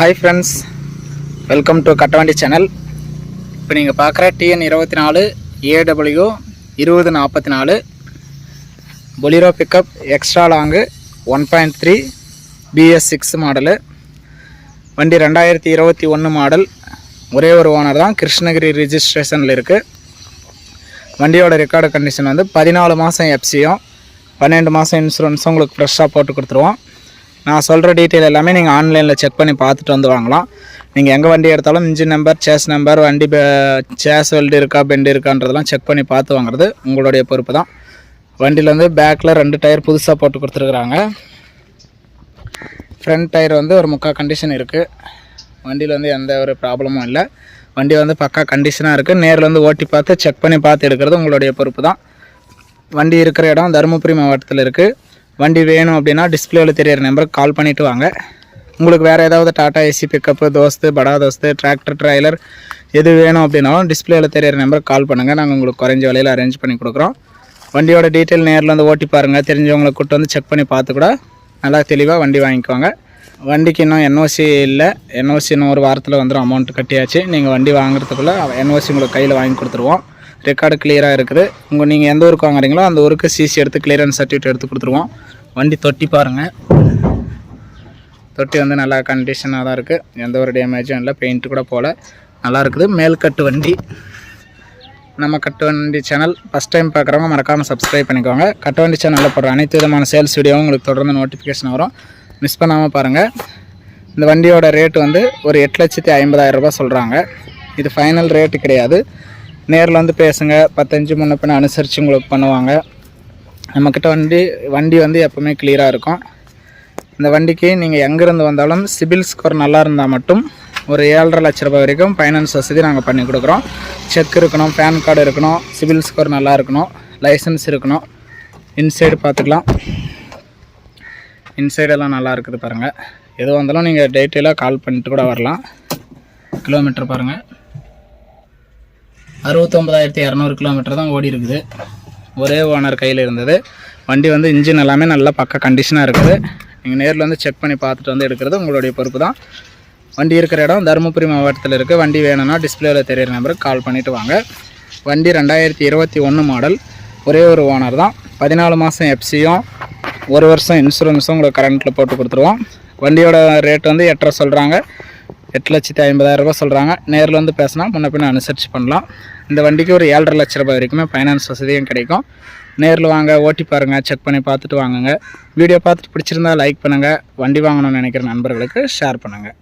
Hi friends welcome to Kattavandi channel இப்போ நீங்கள் பார்க்குற டிஎன் இருபத்தி நாலு ஏடபிள்யூ இருபது நாற்பத்தி நாலு Bolero pickup extra long one point three BS six model வண்டி ரெண்டாயிரத்தி இருபத்தி ஒன்று மாடல் ஒரே ஒரு ஓனர் தான் கிருஷ்ணகிரி ரிஜிஸ்ட்ரேஷனில் இருக்குது வண்டியோட ரெக்கார்டு கண்டிஷன் வந்து பதினாலு மாதம் எஃப்சியும் பன்னெண்டு மாதம் இன்சூரன்ஸும் உங்களுக்கு ஃப்ரெஷ்ஷாக போட்டு கொடுத்துருவோம். நான் சொல்கிற டீட்டெயில் எல்லாமே நீங்கள் ஆன்லைனில் செக் பண்ணி பார்த்துட்டு வந்து வாங்கலாம். நீங்கள் எங்கே வண்டி எடுத்தாலும் இன்ஜின் நம்பர் சேஸ் நம்பர் வண்டி சேஸ் வெல்டு இருக்கா பெண்டு இருக்கான்றதெல்லாம் செக் பண்ணி பார்த்து வாங்குறது உங்களுடைய பொறுப்பு தான். வண்டியில் வந்து பேக்கில் ரெண்டு டயர் புதுசாக போட்டு கொடுத்துருக்குறாங்க. ஃப்ரண்ட் டயர் வந்து ஒரு முக்கால் கண்டிஷன் இருக்குது வண்டியில் வந்து எந்த ஒரு ப்ராப்ளமும் இல்லை. வண்டி வந்து பக்கா கண்டிஷனாக இருக்குது நேரில் வந்து ஓட்டி பார்த்து செக் பண்ணி பார்த்து எடுக்கிறது உங்களுடைய பொறுப்பு தான். வண்டி இருக்கிற இடம் தருமபுரி மாவட்டத்தில் இருக்குது வண்டி வேணும் அப்படின்னா டிஸ்பிளேவில் தெரியிற நம்பருக்கு கால் பண்ணிவிட்டு வாங்க. உங்களுக்கு வேறு ஏதாவது டாட்டா ஏசி பிக்கப்பு தோஸ்து படா தோஸ்து டிராக்டர் ட்ரைலர் எது வேணும் அப்படின்னாலும் டிஸ்பிளேவில் தெரியிற நம்பருக்கு கால் பண்ணுங்கள் நாங்கள் உங்களுக்கு குறைஞ்ச விலையில் அரேஞ்ச் பண்ணி கொடுக்குறோம். வண்டியோட டீட்டெயில் நேரில் வந்து ஓட்டி பாருங்கள் தெரிஞ்சவங்களை கூட்டு வந்து செக் பண்ணி பார்த்து கூட நல்லா தெளிவாக வண்டி வாங்கிக்குவாங்க வண்டிக்கு இன்னும் என்ஓசி இல்லை. என்ஓசி இன்னும் ஒரு வாரத்தில் வந்துடும் அமௌண்ட் கட்டியாச்சு. நீங்கள் வண்டி வாங்குறதுக்குள்ளே என்ஓசி உங்களுக்கு கையில் வாங்கி கொடுத்துருவோம். ரெக்கார்டு கிளியராக இருக்குது. உங்கள் நீங்கள் எந்த ஊருக்கு வாங்குறீங்களோ அந்த ஊருக்கு சிசி எடுத்து கிளியரன்ஸ் சர்டிஃபிகேட் எடுத்து கொடுத்துருவோம். வண்டி தொட்டி பாருங்கள் தொட்டி வந்து நல்லா கண்டிஷனாக தான் இருக்குது எந்த ஒரு டேமேஜும் இல்லை பெயிண்ட்டு கூட போகல நல்லா இருக்குது. மேல்கட்டு வண்டி. நம்ம கட்டு வண்டி சேனல் ஃபஸ்ட் டைம் பார்க்குறவங்க மறக்காமல் சப்ஸ்கிரைப் பண்ணிக்கோங்க. கட்டு வண்டி சேனலில் போடுற அனைத்து விதமான சேல்ஸ் வீடியோவும் உங்களுக்கு தொடர்ந்து நோட்டிஃபிகேஷன் வரும். மிஸ் பண்ணாமல் பாருங்கள் இந்த வண்டியோட ரேட்டு வந்து ஒரு எட்டு லட்சத்தி ஐம்பதாயிரம் சொல்கிறாங்க இது ஃபைனல் ரேட்டு கிடையாது. நேரில் வந்து பேசுங்க. பத்தஞ்சு முன்ன பின்ன அனுசரித்து உங்களுக்கு பண்ணுவாங்க. நம்மக்கிட்ட வண்டி வண்டி வந்து எப்போவுமே கிளியராக இருக்கும். இந்த வண்டிக்கு நீங்கள் எங்கேருந்து வந்தாலும் சிபில் ஸ்கோர் நல்லா இருந்தால் மட்டும் ஒரு ஏழரை லட்ச ரூபாய் வரைக்கும் ஃபைனான்ஸ் வசதி நாங்கள் பண்ணி கொடுக்குறோம். செக் இருக்கணும் பேன் கார்டு இருக்கணும் சிபில் ஸ்கோர் நல்லா இருக்கணும் லைசன்ஸ் இருக்கணும். இன்சைடு பார்த்துக்கலாம். இன்சைடெல்லாம் நல்லா இருக்குது பாருங்கள் எது வந்தாலும் நீங்கள் டீட்டெயிலாக கால் பண்ணிட்டு கூட வரலாம். கிலோமீட்டர் பாருங்கள் அறுபத்தொம்பதாயிரத்தி இரநூறு கிலோமீட்டர் தான் ஓடி இருக்குது. ஒரே ஓனர் கையில் இருந்தது. வண்டி வந்து இன்ஜின் எல்லாமே நல்லா பக்க கண்டிஷனாக இருக்குது. நீங்கள் நேரில் வந்து செக் பண்ணி பார்த்துட்டு வந்து எடுக்கிறது உங்களுடைய பொறுப்பு தான். வண்டி இருக்கிற இடம் தருமபுரி மாவட்டத்தில் இருக்குது வண்டி வேணும்னா டிஸ்பிளேவில் தெரியிற நம்பருக்கு கால் பண்ணிவிட்டு வாங்க. வண்டி ரெண்டாயிரத்தி இருபத்தி ஒன்று மாடல் ஒரே ஒரு ஓனர் தான். பதினாலு மாதம் எஃப்சியும் ஒரு வருஷம் இன்சூரன்ஸும் உங்களுக்கு கரண்ட்டில் போட்டு கொடுத்துருவோம். வண்டியோட ரேட் வந்து எட்டரை சொல்கிறாங்க எட்டு லட்சத்தி ஐம்பதாயிரம் ரூபாய் சொல்கிறாங்க நேரில் வந்து பேசினா முன்ன பின்ன அனுசரித்து பண்ணலாம். இந்த வண்டிக்கு ஒரு ஏழரை லட்ச ரூபாய் வரைக்குமே ஃபைனான்ஸ் வசதியும் கிடைக்கும். நேரில் வாங்க ஓட்டி பாருங்கள் செக் பண்ணி பார்த்துட்டு வாங்குங்க. வீடியோ பார்த்துட்டு பிடிச்சிருந்தா லைக் பண்ணுங்கள் வண்டி வாங்கணும்னு நினைக்கிற நண்பர்களுக்கு ஷேர் பண்ணுங்கள்